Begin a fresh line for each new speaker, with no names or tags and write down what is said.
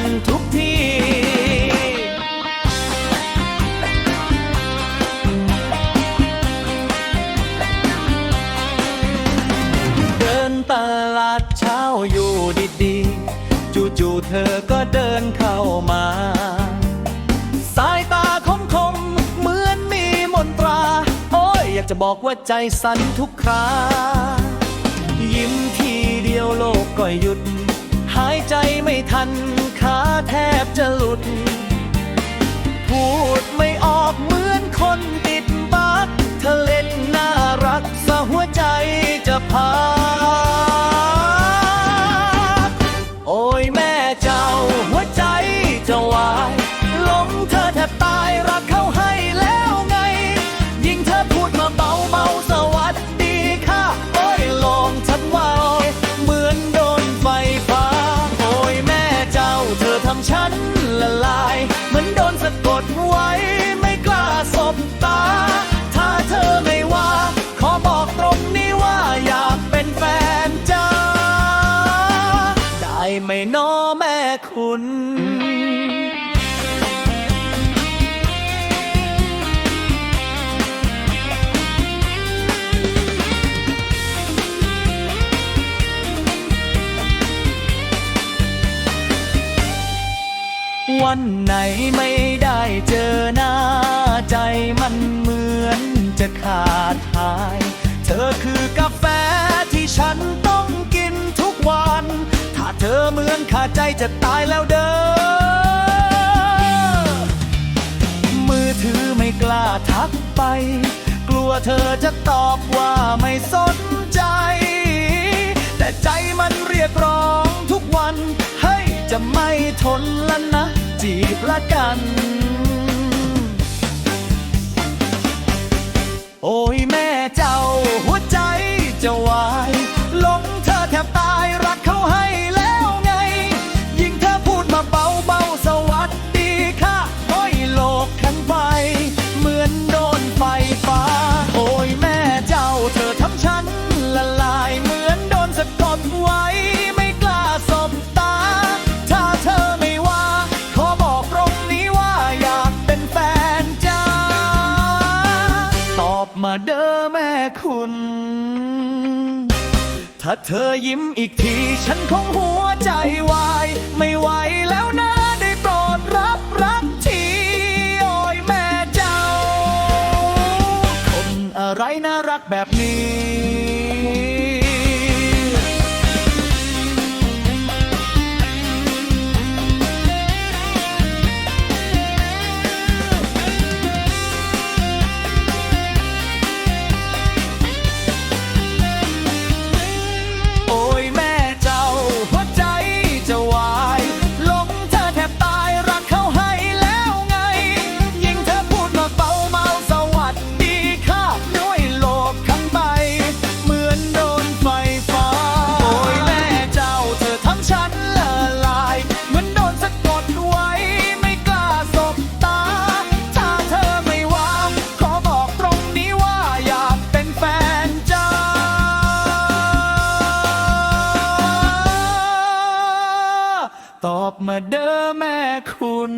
ันทุกทีเดินตลาดเช้าอยู่ดีๆ จู่ๆเธอก็เดินเข้ามา สายตาคมคมเหมือนมีมนตรา โอ้ยอยากจะบอกว่าใจสั่นทุกครายิ้มทีเดียวโลกก็หยุด หายใจไม่ทัน แทบจะหลุด คุณ วันไหนไม่ได้เจอหน้าใจมันเหมือนจะขาดหาย ขาดใจจะตายแล้วเด้อ มือถือไม่กล้าทักไป กลัวเธอจะตอบว่าไม่สนใจ แต่ใจมันเรียกร้องทุกวัน เฮ้ย จะไม่ทนแล้วนะ จีบละกัน โอ้ยแม่เจ้าหัวใจจะว่า มาเด้อแม่คุณ ถ้าเธอยิ้มอีกที ฉันคงหัวใจวาย ไม่ไหวแล้วนะได้โปรดรับรักทีโอ้ยแม่เจ้า คนอะไรน่ารักแบบนี้ ตอบมาเด้อแม่คุณ